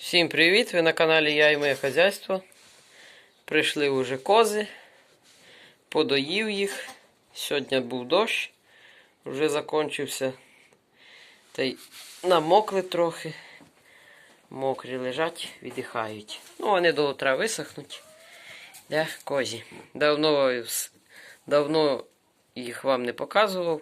Всім привіт! Ви на каналі Я і моє хазяйство. Прийшли вже кози, подоїв їх. Сьогодні був дощ, вже закінчився. Та й намокли трохи. Мокрі лежать, віддихають. Ну, вони до утра висохнуть. Де козі. Давно, давно їх вам не показував.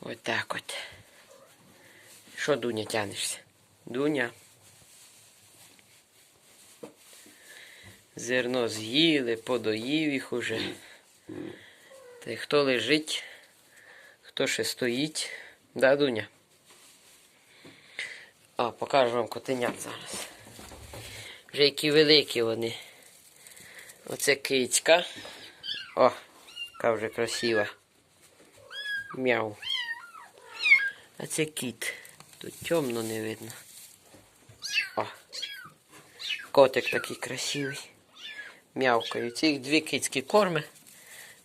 Ось так от. Що, Дуня, тянешся? Дуня. Зерно з'їли, подоїв їх уже. Та й хто лежить, хто ще стоїть. Да, Дуня? А, покажу вам котенят зараз. Вже які великі вони. Оце кицька. О, яка вже красива. Мяу. А це кіт. Тут темно не видно. О. Котик такий красивий. Мявкаю. Цих дві кицькі корми.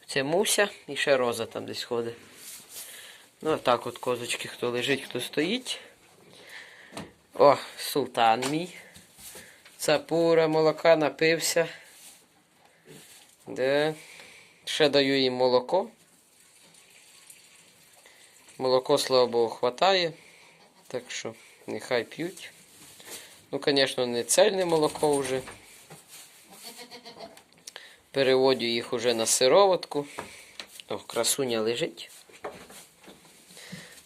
Це Муся і ще роза там десь ходить. Ну, а так от козочки, хто лежить, хто стоїть. О, султан мій. Цапура, молока напився. Де? Ще даю їм молоко. Молоко, слава Богу, хватає. Так що нехай п'ють. Ну, звісно, не цельне молоко вже. Переводю їх уже на сироватку. О, красуня лежить.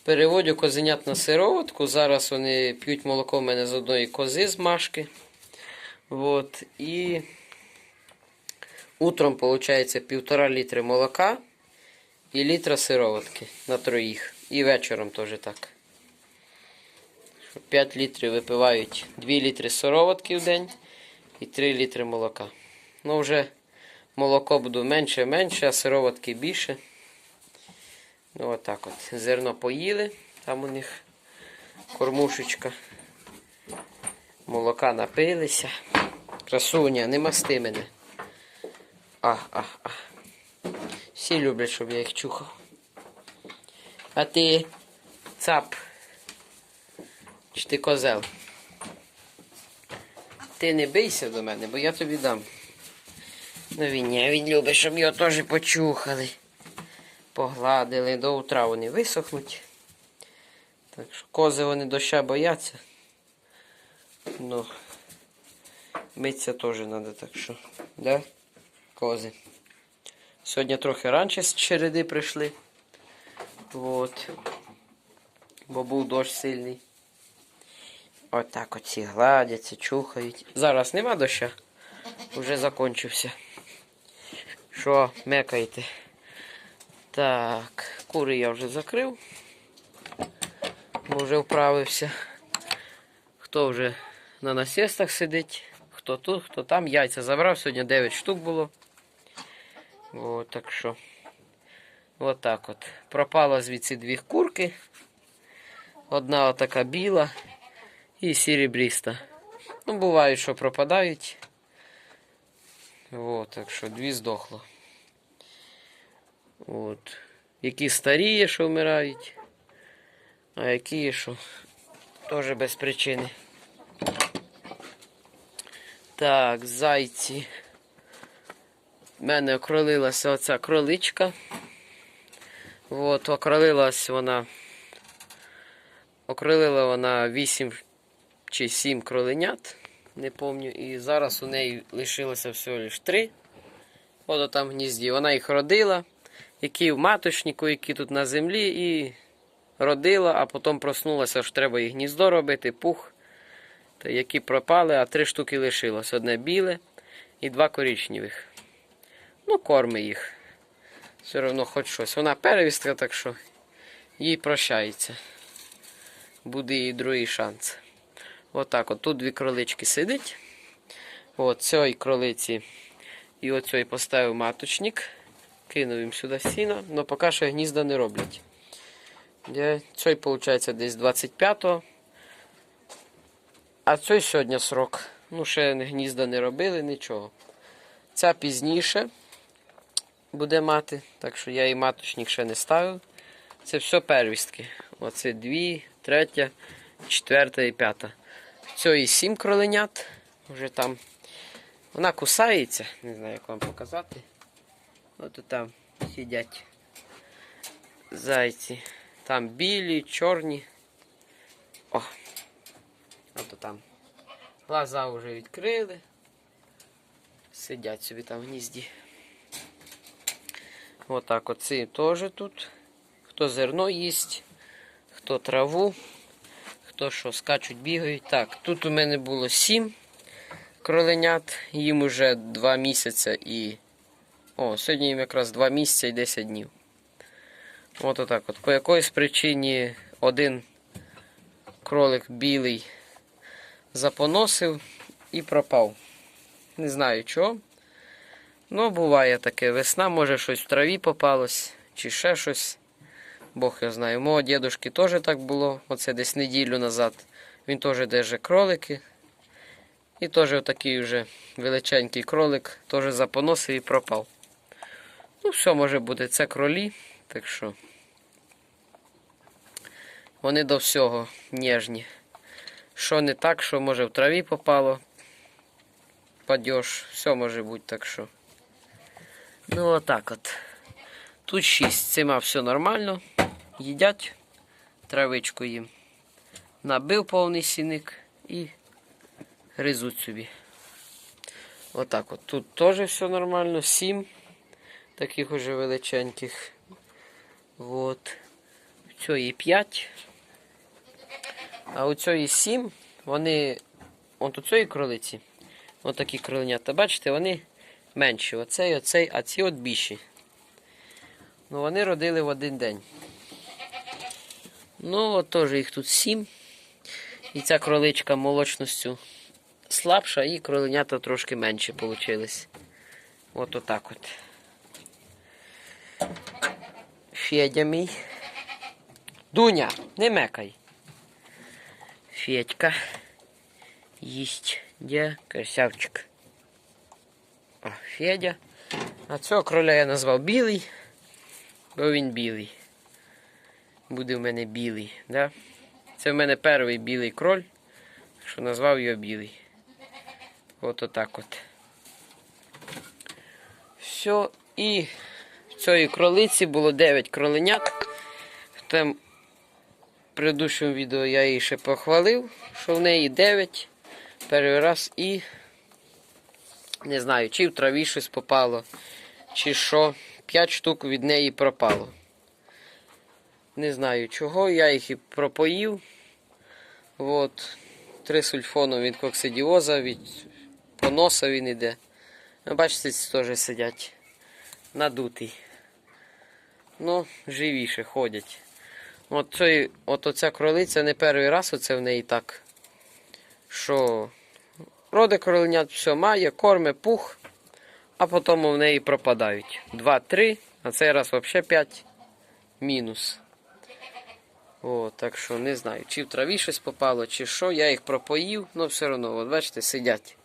Переводю козенят на сироватку. Зараз вони п'ють молоко в мене з одної кози з машки. Вот. І утром, виходить, півтора літри молока і літра сироватки на троїх. І вечором теж так. 5 літрів випивають 2 літри сироватки в день і 3 літри молока. Ну, вже молоко буде менше менше, а сироватки більше. Ну, отак от. Зерно поїли, там у них кормушечка. Молока напилися. Красуня, не масти мене. А, а, а. Всі люблять, щоб я їх чухав. А ти цап. Чи ти козел? Ти не бийся до мене, бо я тобі дам. Ну він ні, він любить, щоб його теж почухали. Погладили, до утра вони висохнуть. Так що кози вони доща бояться. Ну, митися теж треба, так що, да? Кози. Сьогодні трохи раніше з череди прийшли. Вот. Бо був дощ сильний. Отак от ці гладяться, чухають. Зараз нема доща. Вже закончився. Що, мекаєте? Так, кури я вже закрив. Бо вже вправився. Хто вже на насестах сидить, хто тут, хто там. Яйця забрав. Сьогодні 9 штук було. О, так що. Отак от. Пропало звідси дві курки. Одна отака біла і серебріста. Ну, бувають, що пропадають. От, так що дві здохло. От. Які старі є, що вмирають, а які є, що теж без причини. Так, зайці. У мене окролилася оця кроличка. От, окролилась вона. Окрилила вона 8 чи 7 кроленят, не пам'ятаю. І зараз у неї лишилося всього лише 3. От там гнізді. Вона їх родила, які в маточнику, які тут на землі, і родила, а потім проснулася, що треба їй гніздо робити, пух. Та які пропали, а три штуки лишилось. Одне біле і два коричневих. Ну, корми їх. Все одно хоч щось. Вона перевістка, так що їй прощається. Буде їй другий шанс. Отак от. Тут дві кролички сидить. От цієї кролиці і оцій поставив маточник. Кинув їм сюди сіно, але поки що гнізда не роблять. Цей, виходить, десь 25-го. А цей сьогодні срок. Ну, ще гнізда не робили, нічого. Ця пізніше буде мати, так що я і маточник ще не ставив. Це все первістки. Оце дві, третя, четверта і п'ята. Цієї сім кроленят. Вже там. Вона кусається, не знаю, як вам показати. От там сидять зайці. Там білі, чорні. О! От там. Глаза вже відкрили. Сидять собі там в гнізді. Отак оці теж тут. Хто зерно їсть, хто траву, хто що скачуть, бігають. Так, тут у мене було сім кроленят, їм уже два місяці і. О, сьогодні їм якраз два місяці і 10 днів. От отак от. По якоїсь причині один кролик білий запоносив і пропав. Не знаю чого. Ну, буває таке. Весна, може щось в траві попалось, чи ще щось. Бог його знає. У мого дідушки теж так було. Оце десь неділю назад. Він теж держить кролики. І теж отакий вже величенький кролик теж запоносив і пропав. Ну, все може бути. Це кролі, так що. Вони до всього ніжні. Що не так, що може в траві попало. Падеж, все може бути так що. Ну отак от. Тут 6. З цими все нормально. Їдять травичку їм. Набив повний сіник і гризуть собі. Отак от. Тут теж все нормально. 7 таких уже величеньких. Вот. В цієї 5. А у цієї 7 вони. От у цієї кролиці. Ось такі кроленята. Бачите, вони менші. Оцей, оцей, а ці от більші. Ну, вони родили в один день. Ну, от теж їх тут сім. І ця кроличка молочністю слабша, і кроленята трошки менші получились. От отак от. Федя мій. Дуня, не мекай. Федька. Їсть. Де красавчик. О, Федя. А цього кроля я назвав білий, бо він білий. Буде в мене білий, да? Це в мене перший білий кроль, що назвав його білий. От отак от. Все, і в цій кролиці було 9 кроленят. В тем предыдущому відео я її ще похвалив, що в неї 9. Перший раз і не знаю, чи в траві щось попало, чи що. 5 штук від неї пропало. Не знаю чого, я їх і пропоїв. От. Три сульфону від коксидіоза, від поноса він іде. Ну, бачите, теж сидять. Надутий. Ну, живіше ходять. От, цей, от оця кролиця не перший раз оце в неї так. Що роди кроленят все має, корме, пух, а потім в неї пропадають. Два-три, а цей раз взагалі 5 мінус. О, так що не знаю, чи в траві щось попало, чи що. Я їх пропоїв, але все одно, от бачите, сидять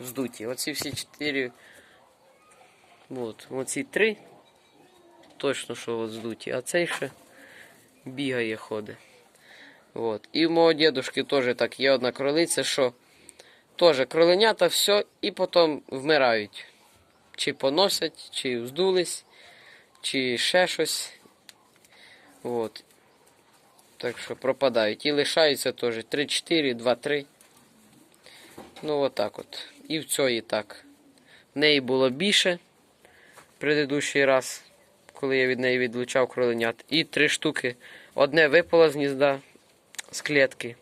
здуті. Оці всі чотири. От, оці три. Точно, що от здуті, а цей ще бігає, ходить. От. І в мого дідушки теж так є одна кролиця, що теж кроленята, все, і потім вмирають. Чи поносять, чи вздулись, чи ще щось. От. Так що пропадають. І лишаються теж 3-4, 2-3. Ну, отак от. І в цій так. В неї було більше предыдущий раз, коли я від неї відлучав кроленят. І три штуки. Одне випало з гнізда, з клітки.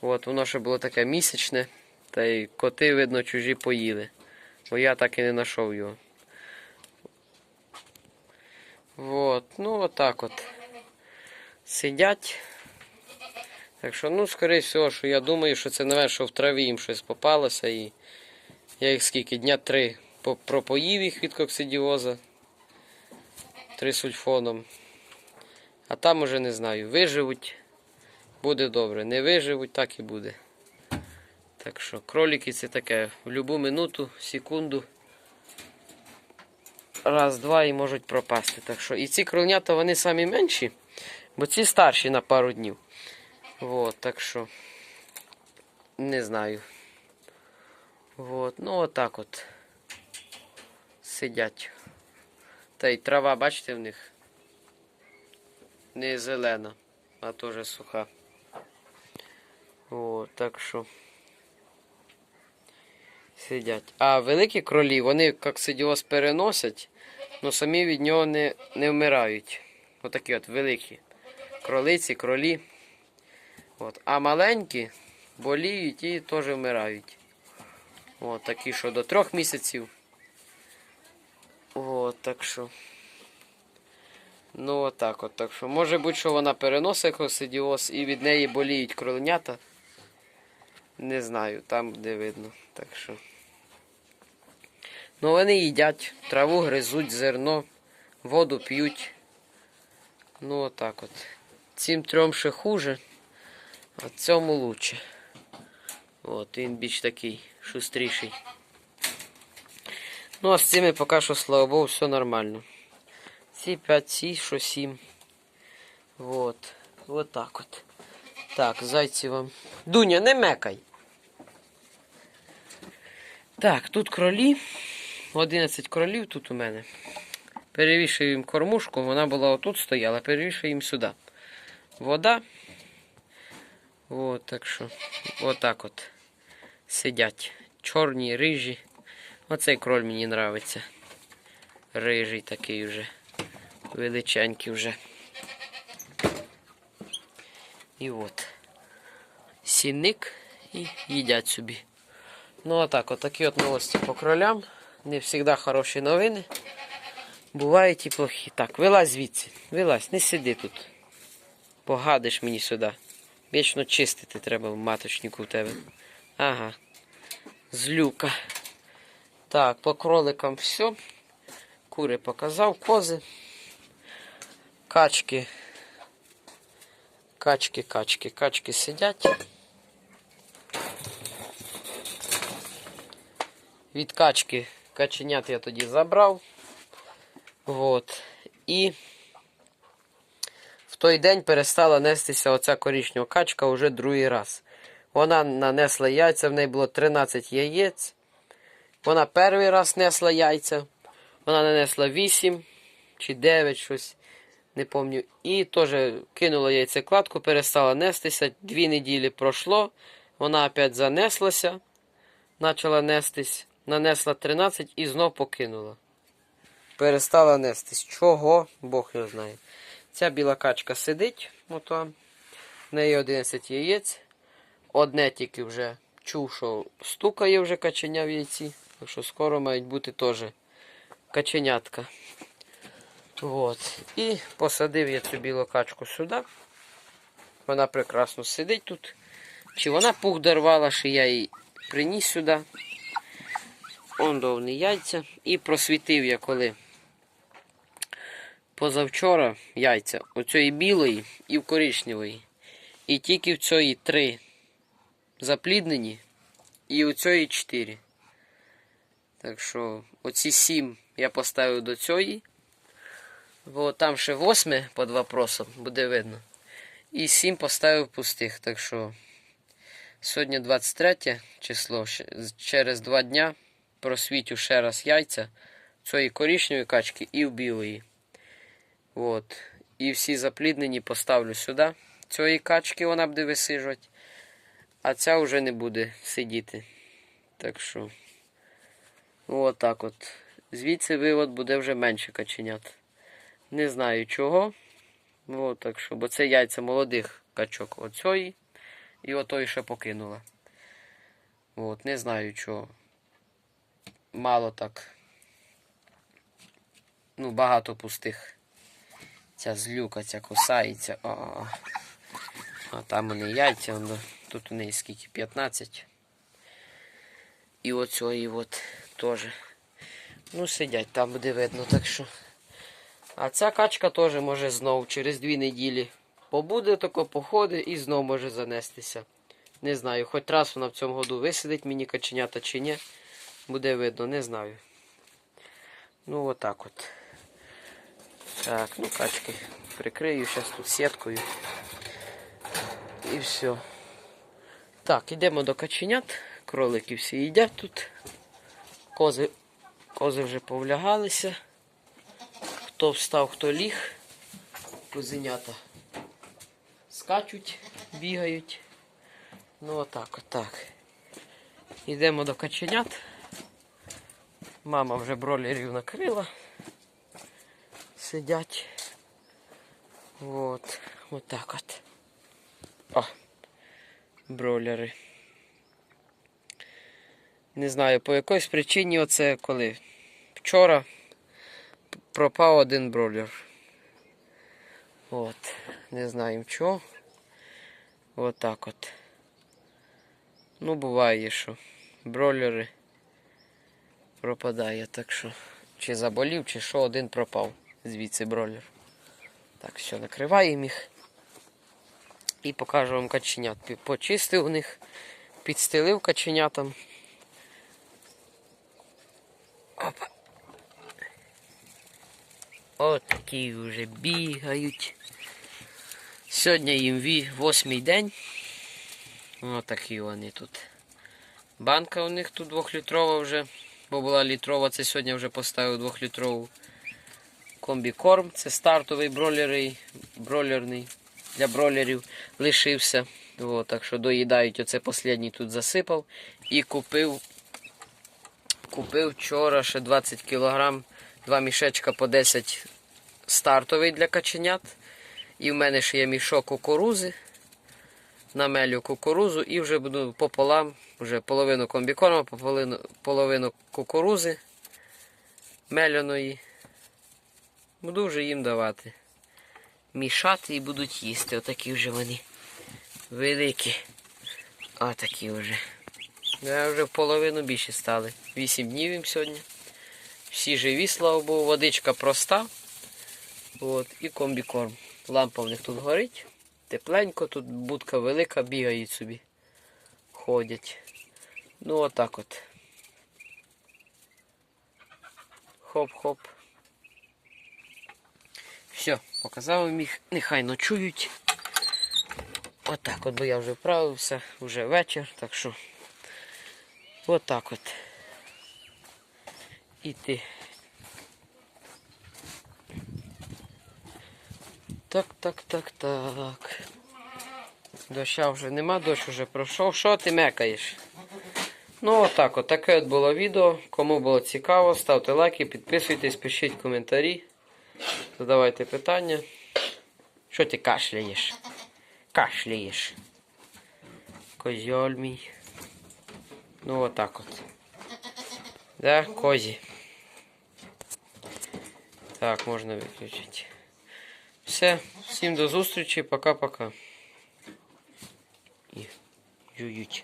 От, воно ще було таке місячне. Та й коти, видно, чужі поїли. Бо я так і не знайшов його. От, ну отак от. Сидять. Так що, ну, скоріше всього, що я думаю, що це не що в траві їм щось попалося. І я їх скільки дня три пропоїв їх від коксидіоза. Три сульфоном. А там уже не знаю. Виживуть, буде добре. Не виживуть, так і буде. Так що кролики це таке в будь-яку минуту, секунду. Раз, два і можуть пропасти. Так що і ці кроленята вони самі менші, бо ці старші на пару днів. Вот, так що. Не знаю. Вот. Ну, отак от. Сидять. Та й трава, бачите, в них не зелена, а теж суха. О, так що. Сидять. А великі кролі, вони як сидіоз переносять, але самі від нього не, не вмирають. Отакі от великі. Кролиці, кролі. От. А маленькі боліють і теж вмирають. От такі, що до трьох місяців. От, так що. Ну, отак от. Так що, може бути, що вона переносить косидіоз і від неї боліють кроленята. Не знаю, там де видно. Так що. Ну, вони їдять, траву гризуть, зерно, воду п'ють. Ну, отак от. Цим трьом ще хуже, а цьому лучше. От, він більш такий шустріший. Ну, а з цими поки що, слава Богу, все нормально. Ці 5, ці, що 7. Вот. Вот так от. Так, зайці вам. Дуня, не мекай. Так, тут кролі. 11 кролів тут у мене. Перевішую їм кормушку, вона була отут стояла, перевішую їм сюди. Вода. От, так що, отак от. Сидять. Чорні, рижі. Оцей кроль мені нравиться. Рижий такий вже. Величенький вже. І от. Сінник і їдять собі. Ну, отак, отакі от новості по кролям. Не завжди хороші новини. Бувають і плохі. Так, вилазь звідси. Вилазь, не сиди тут. Погадиш мені сюди. Вічно чистити треба в маточнику в тебе. Ага. Злюка. Так, по кроликам все. Кури показав, кози. Качки. Качки, качки, качки сидять. Від качки каченят я тоді забрав. Вот. І в той день перестала нестися оця корічнева качка вже другий раз. Вона нанесла яйця, в неї було 13 яєць. Вона перший раз несла яйця. Вона нанесла 8 чи 9 щось, не пам'ятаю. І теж кинула яйцекладку, перестала нестися. Дві неділі пройшло. Вона опять занеслася, почала нестись, нанесла 13 і знов покинула. Перестала нестись. Чого? Бог його знає. Ця біла качка сидить, ото. В неї 11 яєць. Одне тільки вже чув, що стукає вже каченя в яйці. Так що скоро мають бути теж каченятка. От. І посадив я цю білу качку сюди. Вона прекрасно сидить тут. Чи вона пух дорвала, що я її приніс сюди. Он довні яйця. І просвітив я коли. Позавчора яйця оцієї білої і в коричневої. І тільки в цієї три запліднені і у цієї чотири. Так що оці сім я поставив до цієї. Бо там ще восьме під вопросом, буде видно. І сім поставив пустих. Так що сьогодні 23 число. Через два дня просвітю ще раз яйця цієї коричневої качки і в білої. От. І всі запліднені поставлю сюди. Цієї качки вона буде висижувати. А ця вже не буде сидіти. Так що. От так от. Звідси вивод буде вже менше каченят. Не знаю чого. От так що, бо це яйця молодих качок оцьої. І отої ще покинула. От, не знаю чого. Мало так. Ну, багато пустих. Ця злюка, ця кусається. О, а там у неї яйця, тут у неї скільки? 15. І оцьої от теж. Ну, сидять, там буде видно, так що. А ця качка теж може знов через дві неділі побуде, тако походить і знов може занестися. Не знаю, хоч раз вона в цьому году висидить мені каченята чи ні. Буде видно, не знаю. Ну, отак от. Так, ну качки прикрию зараз тут сіткою. І все. Так, йдемо до каченят. Кролики всі їдять тут. Кози, кози вже повлягалися. Хто встав, хто ліг. Козенята скачуть, бігають. Ну отак, отак. Йдемо до каченят. Мама вже бролерів накрила. Сидять. От, отак от. О, бролери. Не знаю, по якоїсь причині оце коли. Вчора пропав один бролер. От. Не знаємо чого. От так от. Ну, буває, що бролери пропадає, так що. Чи заболів, чи що, один пропав. Звідси бролер. Так, все, накриваємо їх. І покажу вам каченят. Почистив у них, підстелив каченятам. Опа. От такі вже бігають. Сьогодні їм восьмий день. Отакі вони тут. Банка у них тут двохлітрова вже, бо була літрова, це сьогодні вже поставив двохлітрову. Комбікорм, це стартовий бролерий, бролерний для бролерів лишився. О, так що доїдають, оце останній тут засипав. І купив, купив вчора ще 20 кг, два мішечка по 10 стартовий для каченят. І в мене ще є мішок кукурузи. Намелю кукурузу і вже буду пополам, вже половину комбікорма, половину, половину кукурузи меляної. Буду вже їм давати. Мішати і будуть їсти. Отакі вже вони великі. Отакі вже. Я вже в половину більше стали. Вісім днів їм сьогодні. Всі живі, слава Богу, водичка проста. От, і комбікорм. Лампа в них тут горить. Тепленько, тут будка велика, бігають собі. Ходять. Ну отак от. Хоп-хоп. Все, показав їм їх, нехай ночують. Отак от, бо я вже вправився, вже вечір, так що отак от. Іти. Так, так, так, так. Доща вже нема, дощ вже пройшов. Що ти мекаєш? Ну, отак, от таке от було відео. Кому було цікаво, ставте лайки, підписуйтесь, пишіть коментарі. Задавайте питання. Що ти кашляєш? Кашляєш. Козьоль мій. Ну отак от. Да, козі. Так, можна виключити. Все, всім до зустрічі, пока-пока. І жують.